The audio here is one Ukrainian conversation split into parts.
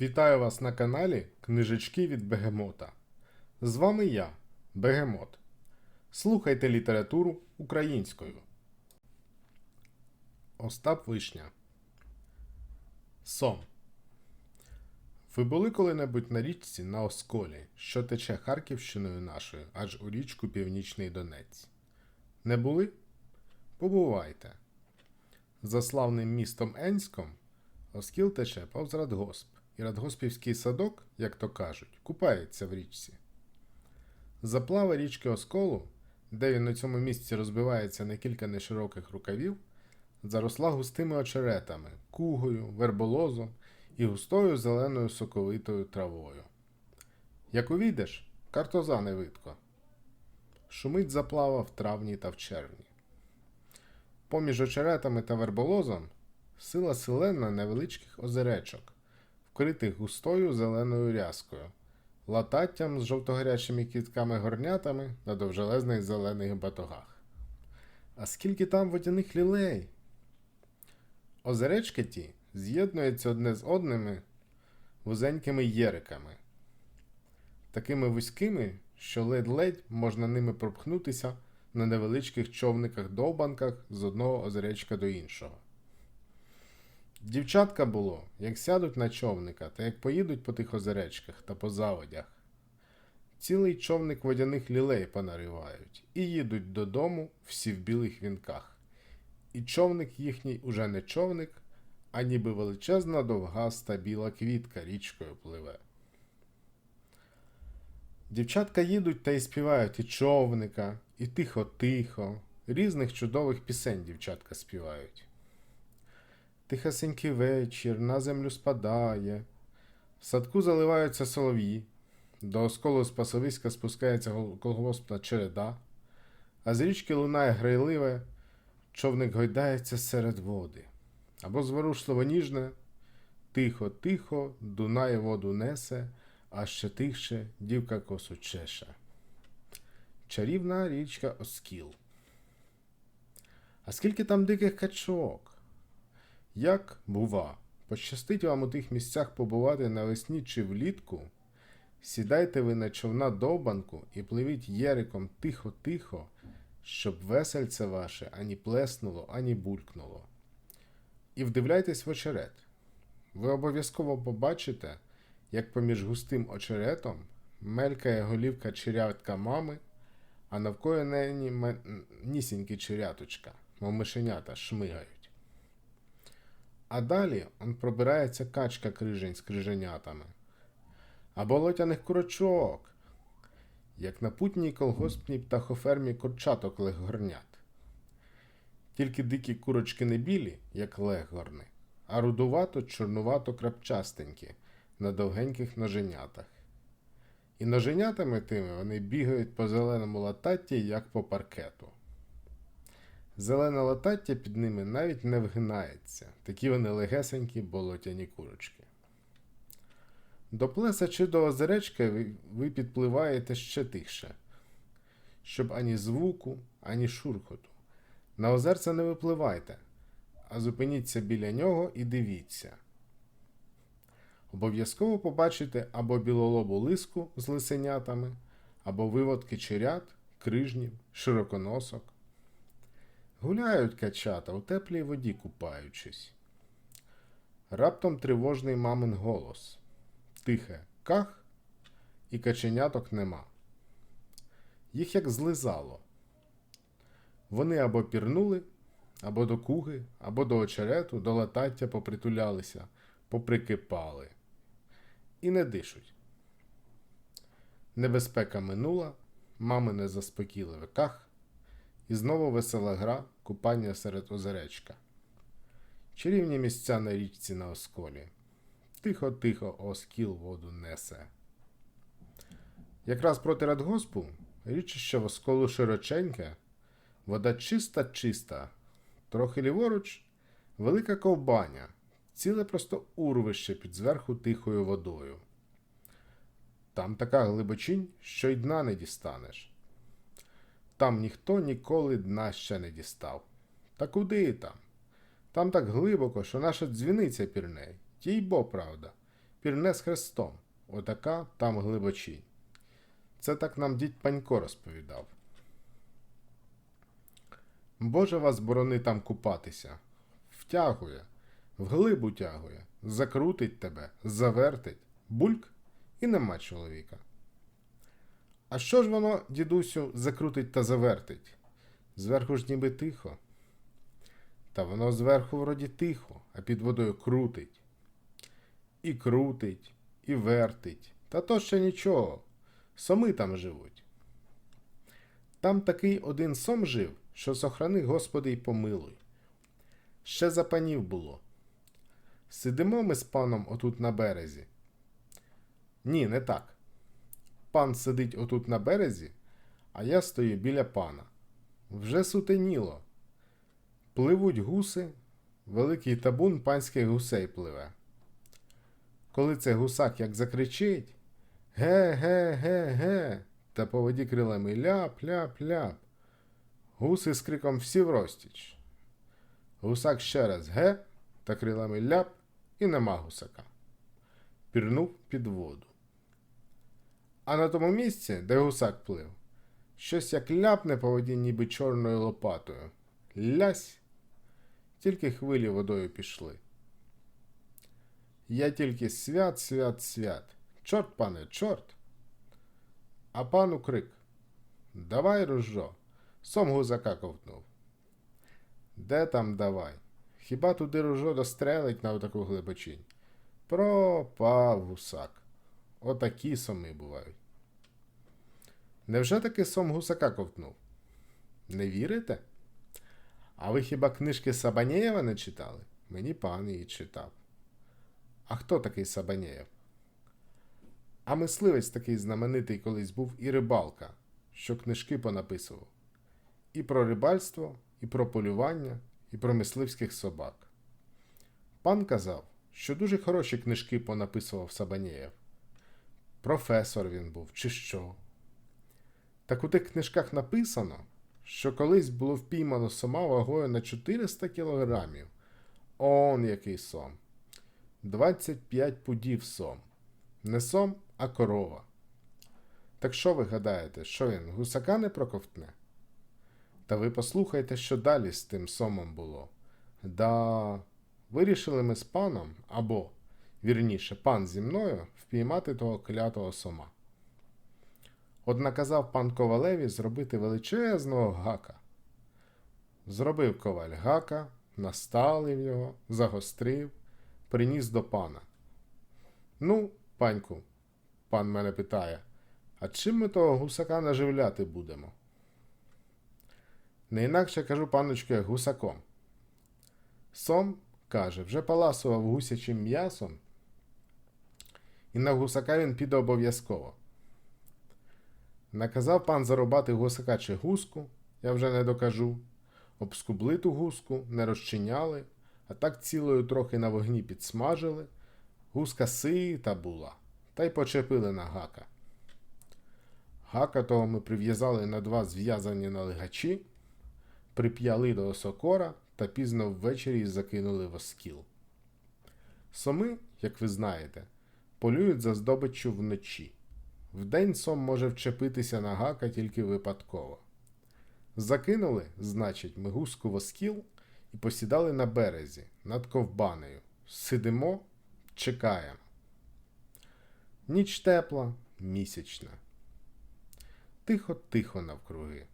Вітаю вас на каналі Книжечки від Бегемота. З вами я, Бегемот. Слухайте літературу українською. Остап Вишня. Сом. Ви були коли-небудь на річці на Осколі, що тече Харківщиною нашою, аж у річку Північний Донець. Не були? Побувайте. За славним містом Енськом Оскіл тече повз Радгосп, і Радгоспівський садок, як то кажуть, купається в річці. Заплава річки Осколу, де він на цьому місці розбивається на кілька нешироких рукавів, заросла густими очеретами, кугою, верболозом і густою зеленою соковитою травою. Як увійдеш, картоза не видко. Шумить заплава в травні та в червні. Поміж очеретами та верболозом сила селена невеличких озеречок, вкритих густою зеленою рязкою, лататтям з жовтогарячими кітками горнятами на довжелезних зелених батогах. А скільки там водяних лілей? Озеречки ті з'єднуються одне з одними вузенькими єриками, такими вузькими, що ледь-ледь можна ними пропхнутися на невеличких човниках-довбанках з одного озеречка до іншого. Дівчатка було, як сядуть на човника та як поїдуть по тих озеречках та по заводях. Цілий човник водяних лілей понаривають і їдуть додому всі в білих вінках. І човник їхній уже не човник, а ніби величезна довгаста біла квітка річкою пливе. Дівчатка їдуть та й співають і човника, і тихо-тихо, різних чудових пісень дівчатка співають. Тихасенький вечір на землю спадає, в садку заливаються солов'ї, до осколу з пасовиська спускається колгоспна череда, а з річки лунає грайливе, човник гойдається серед води. Або зворушливо ніжне, тихо-тихо, Дунай воду несе, а ще тихше дівка косу чеше. Чарівна річка Оскіл. А скільки там диких качок? Як бува, пощастить вам у тих місцях побувати навесні чи влітку, сідайте ви на човна довбанку і пливіть єриком тихо-тихо, щоб весельце ваше ані плеснуло, ані булькнуло. І вдивляйтесь в очерет. Ви обов'язково побачите, як поміж густим очеретом мелькає голівка черятка мами, а навколо неї нісінькі черяточка, мов мишенята, шмигають. А далі он пробирається качка крижень з криженятами. А болотяних курочок, як на путній колгоспній птахофермі курчаток легорнят. Тільки дикі курочки не білі, як легорни, а рудувато чорнувато крапчастенькі на довгеньких ноженятах. І ноженятами тими вони бігають по зеленому лататті, як по паркету. Зелене латаття під ними навіть не вгинається, такі вони легесенькі болотяні курочки. До плеса чи до озеречка ви, підпливаєте ще тихше, щоб ані звуку, ані шурхоту. На озерце не випливайте, а зупиніться біля нього і дивіться. Обов'язково побачите або білолобу лиску з лисенятами, або виводки черят, крижнів, широконосок. Гуляють качата у теплій воді купаючись. Раптом тривожний мамин голос. Тихе ках, і каченяток нема. Їх як злизало. Вони або пірнули, або до куги, або до очерету, до латаття попритулялися, поприкипали. І не дишуть. Небезпека минула, мамине заспокійливе ках, і знову весела гра, купання серед озеречка. Чарівні місця на річці на осколі. Тихо-тихо оскіл воду несе. Якраз проти радгоспу річище в осколу широченьке, вода чиста чиста, трохи ліворуч велика ковбаня, ціле просто урвище під зверху тихою водою. Там така глибочинь, що й дна не дістанеш. Там ніхто ніколи дна ще не дістав. Та куди там? Там так глибоко, що наша дзвіниця пірне, тій бо правда. пірне з хрестом. Отака там глибочінь. Це так нам дід Панько розповідав. Боже вас борони там купатися. Втягує, вглиб утягує, закрутить тебе, завертить, бульк і нема чоловіка. А що ж воно, дідусю, закрутить та завертить? Зверху ж ніби тихо. Та воно зверху вроді тихо, а під водою крутить. І крутить, і вертить. Та то ще нічого. Соми там живуть. Там такий один сом жив, що сохрани, Господи, й помилуй. Ще за панів було. Сидимо ми з паном отут на березі. Ні, не так. Пан сидить отут на березі, а я стою біля пана. Вже сутеніло. Пливуть гуси, великий табун панських гусей пливе. Коли це гусак як закричить Ге, ге, ге, ге, та по воді крилами ляп, ляп, ляп. Гуси з криком всі врозтіч. Гусак ще раз ге, та крилами ляп, і нема гусака. Пірнув під воду. А на тому місці, де гусак плив, щось як ляпне по воді, ніби чорною лопатою. Лясь, тільки хвилі водою пішли. Я тільки свят, свят, свят. Чорт, пане, чорт. А пану крик. Давай, ружо. Сом гузака ковтнув. Де там давай? Хіба туди ружо дострелить на отаку глибочинь? Пропав гусак. Отакі соми бувають. Невже таки сом гусака ковтнув? Не вірите? А ви хіба книжки Сабанєєва не читали? Мені пан її читав. А хто такий Сабанєєв? А мисливець такий знаменитий колись був і рибалка, що книжки понаписував. І про рибальство, і про полювання, і про мисливських собак. Пан казав, що дуже хороші книжки понаписував Сабанєєв. Професор він був, чи що. Так у тих книжках написано, що колись було впіймано сома вагою на 400 кілограмів. Он який сом. 25 пудів сом. Не сом, а корова. Так що ви гадаєте, що він гусака не проковтне? Та ви послухайте, що далі з тим сомом було. Да, вирішили ми з паном, або, вірніше, пан зі мною впіймати того клятого сома. От наказав пан ковалеві зробити величезного гака. Зробив коваль гака, насталив його, загострив, приніс до пана. Ну, паньку, пан мене питає, а чим ми того гусака наживляти будемо? Не інакше кажу паночку, як гусаком. Сом, каже, вже паласував гусячим м'ясом, і на гусака він піде обов'язково. Наказав пан зарубати гусака чи гуску, я вже не докажу. Обскубли ту гуску, не розчиняли, а так цілою трохи на вогні підсмажили. Гуска сита була, та й почепили на гака. Гака того ми прив'язали на два зв'язані налигачі, прип'яли до осокора та пізно ввечері закинули в оскіл. Соми, як ви знаєте, полюють за здобиччю вночі. Вдень сом може вчепитися на гака тільки випадково. Закинули, значить, ми гуску в оскіл і посідали на березі над ковбанею. Сидимо, чекаємо. Ніч тепла, місячна. Тихо-тихо навкруги.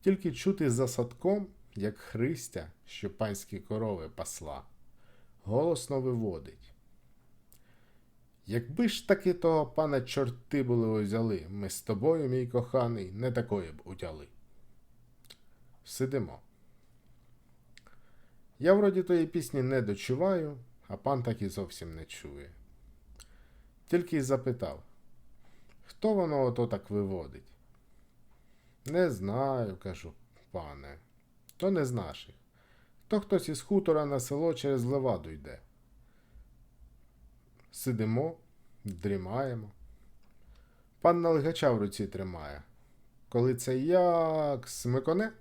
Тільки чути за садком, як Христя, що панські корови пасла, голосно виводить. Якби ж таки того пана чорти були узяли, ми з тобою, мій коханий, не такої б утяли. Сидимо. Я вроді тої пісні не дочуваю, а пан так і зовсім не чує. Тільки й запитав, хто воно ото так виводить? Не знаю, кажу, пане, то не з наших. То хтось із хутора на село через леваду йде. Сидимо, дрімаємо. Пан налигача в руці тримає. Коли це як смиконе,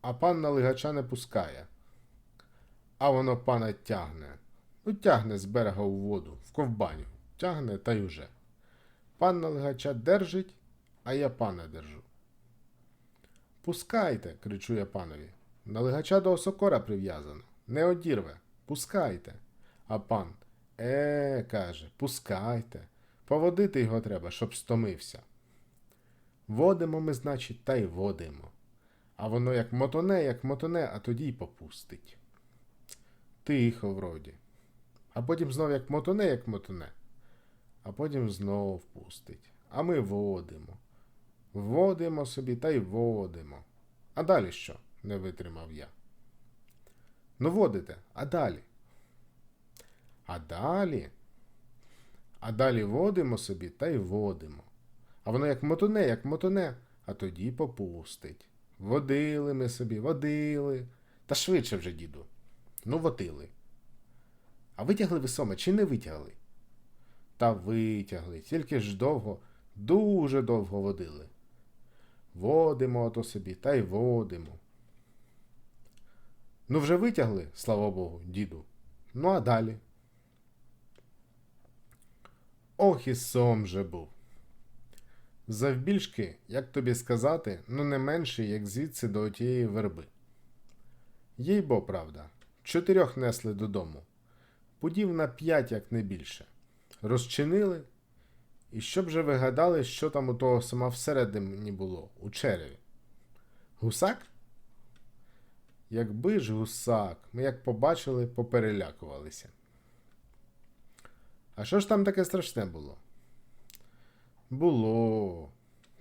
а пан налигача не пускає. А воно пана тягне. Ну, тягне з берега у воду, в ковбаню. Тягне та й уже. Пан налегача держить, а я пана держу. Пускайте, кричу я панові. Налегача до осокора прив'язано. Не одірве. Пускайте. А пан е, каже, пускайте. Поводити його треба, щоб стомився. Водимо ми, значить, та й водимо. А воно як мотоне, як мотоне, а тоді й попустить. Тихо вроді. А потім знов як мотоне, як мотоне. А потім знов впустить. А ми водимо. Водимо собі та й водимо. А далі що? не витримав я. Ну, водите, а далі? А далі? А далі водимо собі та й водимо. А воно як мотоне, як мотоне, а тоді попустить. Водили ми собі, водили. Та швидше вже, діду. Ну, водили. А витягли ви сома чи не витягли? Та витягли, тільки ж довго, дуже довго водили. Водимо ото собі та й водимо. Ну, вже витягли, слава Богу, діду. Ну, а далі. Ох і сом же був. Завбільшки, як тобі сказати, ну не менше, як звідси до отієї верби. Їй бо, правда, чотирьох несли додому. Пудів на п'ять, як не більше. Розчинили. І щоб же ви гадали, що там у того сама всередині було, у череві? Гусак? Якби ж гусак, ми як побачили, поперелякувалися. А що ж там таке страшне було? Було.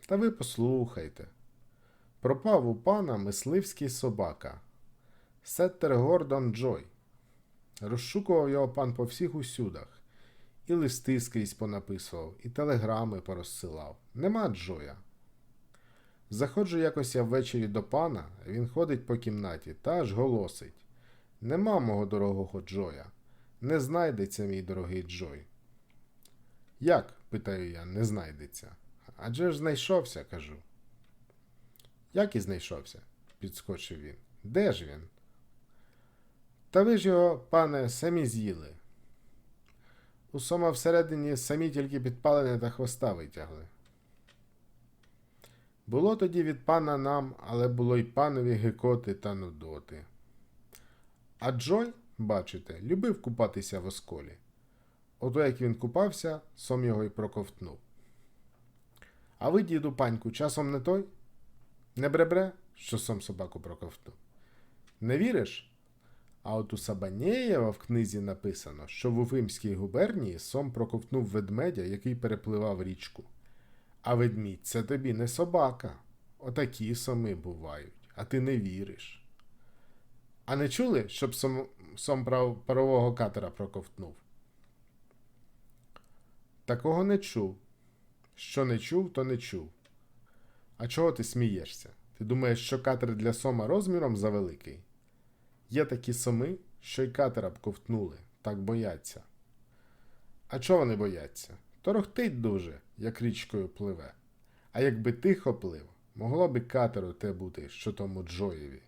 Та ви послухайте. Пропав у пана мисливський собака. Сеттер Гордон Джой. Розшукував його пан по всіх усюдах. І листи скрізь понаписував, і телеграми порозсилав. Нема Джоя. Заходжу якось я ввечері до пана, він ходить по кімнаті та аж голосить. Нема мого дорогого Джоя. Не знайдеться мій дорогий Джой. Як? питаю я, не знайдеться. Адже ж знайшовся, кажу. Як і знайшовся? підскочив він. Де ж він? Та ви ж його, пане, самі з'їли. У сома всередині самі тільки підпалене та хвоста витягли. Було тоді від пана нам, але було й панові гикоти та нудоти. А Джой, бачите, любив купатися в осколі. Ото як він купався, сом його й проковтнув. А ви, діду паньку, часом не той? Не бребре, що сом собаку проковтнув. Не віриш? А от у Сабанєєва в книзі написано, що в Уфимській губернії сом проковтнув ведмедя, який перепливав річку. А ведмідь це тобі не собака. Отакі соми бувають, а ти не віриш. А не чули, щоб сом, сом парового катера проковтнув? Такого не чув. Що не чув, то не чув. А чого ти смієшся? Ти думаєш, що катер для сома розміром завеликий? Є такі соми, що й катера б ковтнули, так бояться. А чого вони бояться? Торохтить дуже, як річкою пливе. А якби тихо плив, могло би катеру те бути, що тому Джоєві.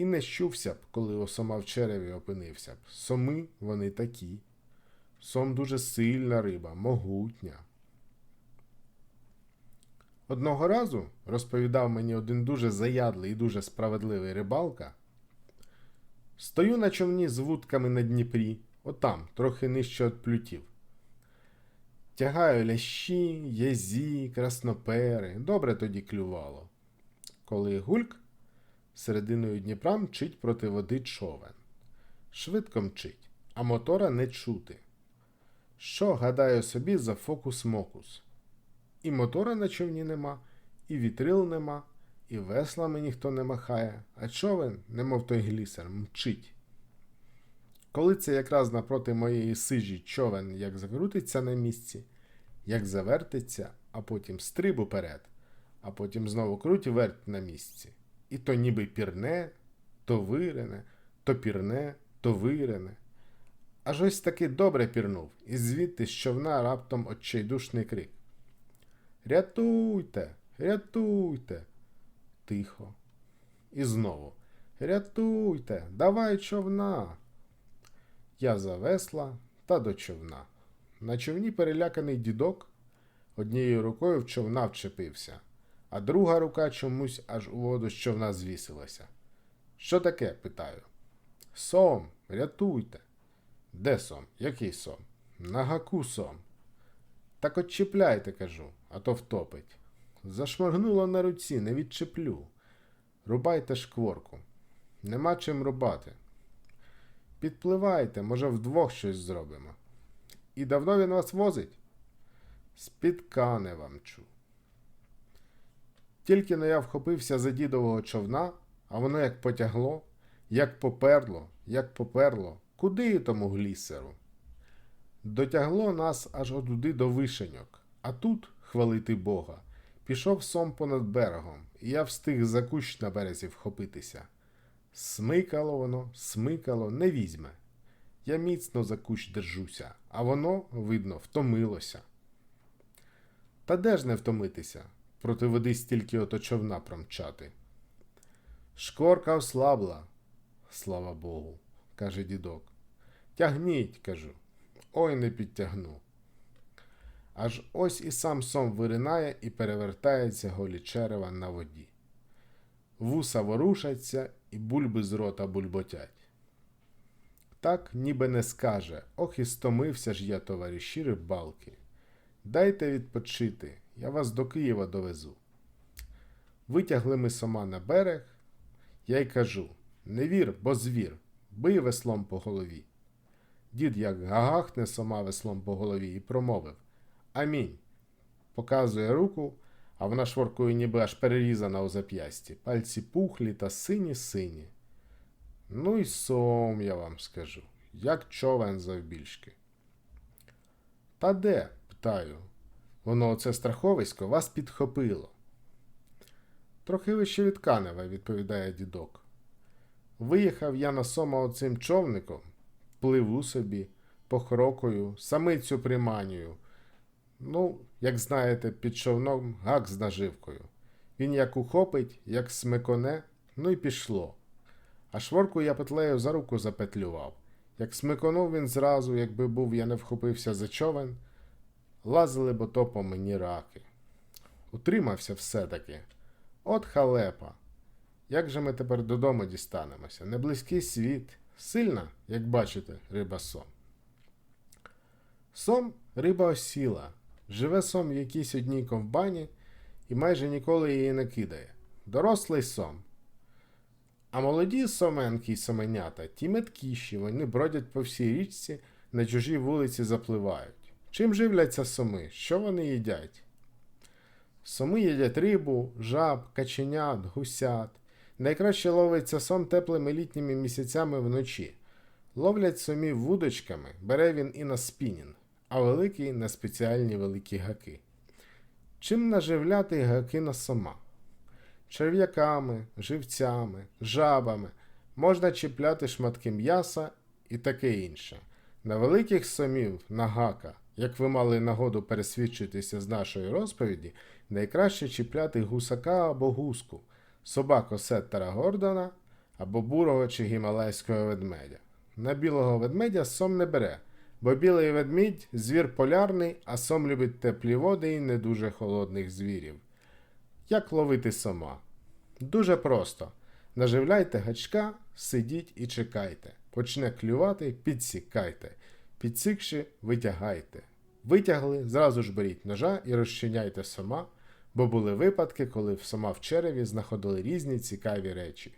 І не щувся б, коли осома в череві опинився б. Соми вони такі. Сом дуже сильна риба, могутня. Одного разу, розповідав мені один дуже заядлий і дуже справедливий рибалка, стою на човні з вудками на Дніпрі, отам, трохи нижче від плютів. Тягаю лящі, язі, краснопери, добре тоді клювало. Коли гульк серединою Дніпра мчить проти води човен. Швидко мчить, а мотора не чути. Що, гадаю собі, за фокус-мокус? І мотора на човні нема, і вітрил нема, і веслами ніхто не махає, а човен, немов той глісер, мчить. Коли це якраз напроти моєї сижі човен як закрутиться на місці, як завертиться, а потім стриб уперед, а потім знову круть верть на місці. І то ніби пірне, то вирене, то пірне, то вирене. Аж ось таки добре пірнув, і звідти з човна раптом отчайдушний крик. Рятуйте, рятуйте. Тихо. І знову. Рятуйте, давай човна. Я за весла та до човна. На човні переляканий дідок однією рукою в човна вчепився, а друга рука чомусь аж у воду з човна звісилася. Що таке? питаю. Сом, рятуйте. Де сом? Який сом? На гаку сом. Так от чіпляйте, кажу, а то втопить. Зашморгнуло на руці, не відчеплю. Рубайте шкворку. Нема чим рубати. Підпливайте, може, вдвох щось зробимо. І давно він вас возить? З-під Каневамчу. Тільки но я вхопився за дідового човна, а воно як потягло, як поперло, як поперло, куди тому глісеру. Дотягло нас аж отуди до вишеньок, а тут, хвалити Бога, пішов сом понад берегом, і я встиг за кущ на березі вхопитися. Смикало воно, смикало, не візьме. Я міцно за кущ держуся, а воно, видно, втомилося. Та де ж не втомитися, проти води стільки ото човна промчати. Шкорка ослабла, слава Богу, каже дідок. Тягніть, кажу. Ой не підтягну. Аж ось і сам сом виринає і перевертається голі черева на воді. Вуса ворушаться і бульби з рота бульботять. Так ніби не скаже, ох і стомився ж я, товариші рибалки. Дайте відпочити, я вас до Києва довезу. Витягли ми сома на берег, я й кажу: не вір, бо звір, бий веслом по голові. Дід як гагахне сома веслом по голові і промовив Амінь. Показує руку, а вона шворкою ніби аж перерізана у зап'ясті. Пальці пухлі та сині сині. Ну й сом, я вам скажу, як човен завбільшки. Та де? питаю. Воно оце страховисько вас підхопило. Трохи вище від Канева, відповідає дідок. Виїхав я на сома оцим човником, пливу собі, похрокою, самицю приманюю. Ну, як знаєте, під човном гак з наживкою. Він як ухопить, як смиконе, ну й пішло. А шворку я петлею за руку запетлював. Як смиконув він зразу, якби був я не вхопився за човен, лазили б ото по мені раки. Утримався все-таки. От халепа. Як же ми тепер додому дістанемося? Неблизький світ. Сильна, як бачите, риба сом. Сом риба осіла. Живе сом в якійсь одній ковбані і майже ніколи її не кидає. Дорослий сом. А молоді соменки й соменята, ті меткіші, вони бродять по всій річці, на чужій вулиці запливають. Чим живляться соми? Що вони їдять? Соми їдять рибу, жаб, каченят, гусят. Найкраще ловиться сом теплими літніми місяцями вночі. Ловлять сомів вудочками, бере він і на спінінг, а великий на спеціальні великі гаки. Чим наживляти гаки на сома? черв'яками, живцями, жабами, можна чіпляти шматки м'яса і таке інше. На великих сомів, на гака, як ви мали нагоду пересвідчитися з нашої розповіді, найкраще чіпляти гусака або гуску, собаку Сеттера Гордона або бурого чи гімалайського ведмедя. На білого ведмедя сом не бере, бо білий ведмідь звір полярний, а сом любить теплі води і не дуже холодних звірів. Як ловити сома? Дуже просто. Наживляйте гачка, сидіть і чекайте. Почне клювати, підсікайте. Підсікши, витягайте. Витягли, зразу ж беріть ножа і розчиняйте сома, бо були випадки, коли в сома в череві знаходили різні цікаві речі: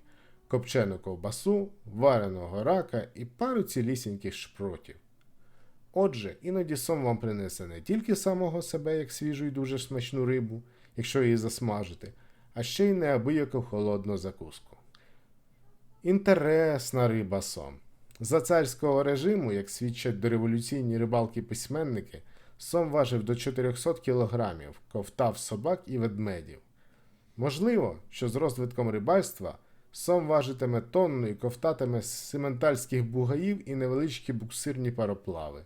копчену ковбасу, вареного рака і пару цілісіньких шпротів. Отже, іноді сом вам принесе не тільки самого себе, як свіжу і дуже смачну рибу, якщо її засмажити, а ще й неабияку холодну закуску. Інтересна риба сом. За царського режиму, як свідчать дореволюційні рибалки-письменники, сом важив до 400 кілограмів, ковтав собак і ведмедів. Можливо, що з розвитком рибальства сом важитиме тонну і ковтатиме з симентальських бугаїв і невеличкі буксирні пароплави.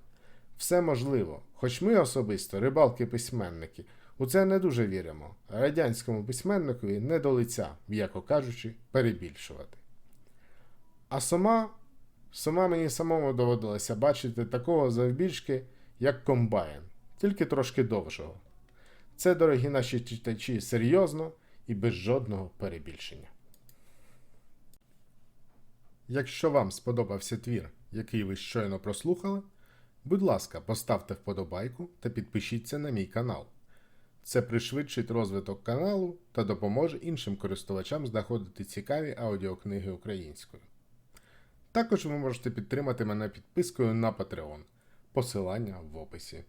Все можливо, хоч ми особисто, рибалки-письменники, у це не дуже віримо, радянському письменникові не до лиця, м'яко кажучи, перебільшувати. А сома Сама мені самому доводилося бачити такого завбільшки, як комбайн, тільки трошки довшого. Це, дорогі наші читачі, серйозно і без жодного перебільшення. Якщо вам сподобався твір, який ви щойно прослухали, будь ласка, поставте вподобайку та підпишіться на мій канал. Це пришвидшить розвиток каналу та допоможе іншим користувачам знаходити цікаві аудіокниги українською. Також ви можете підтримати мене підпискою на Patreon. Посилання в описі.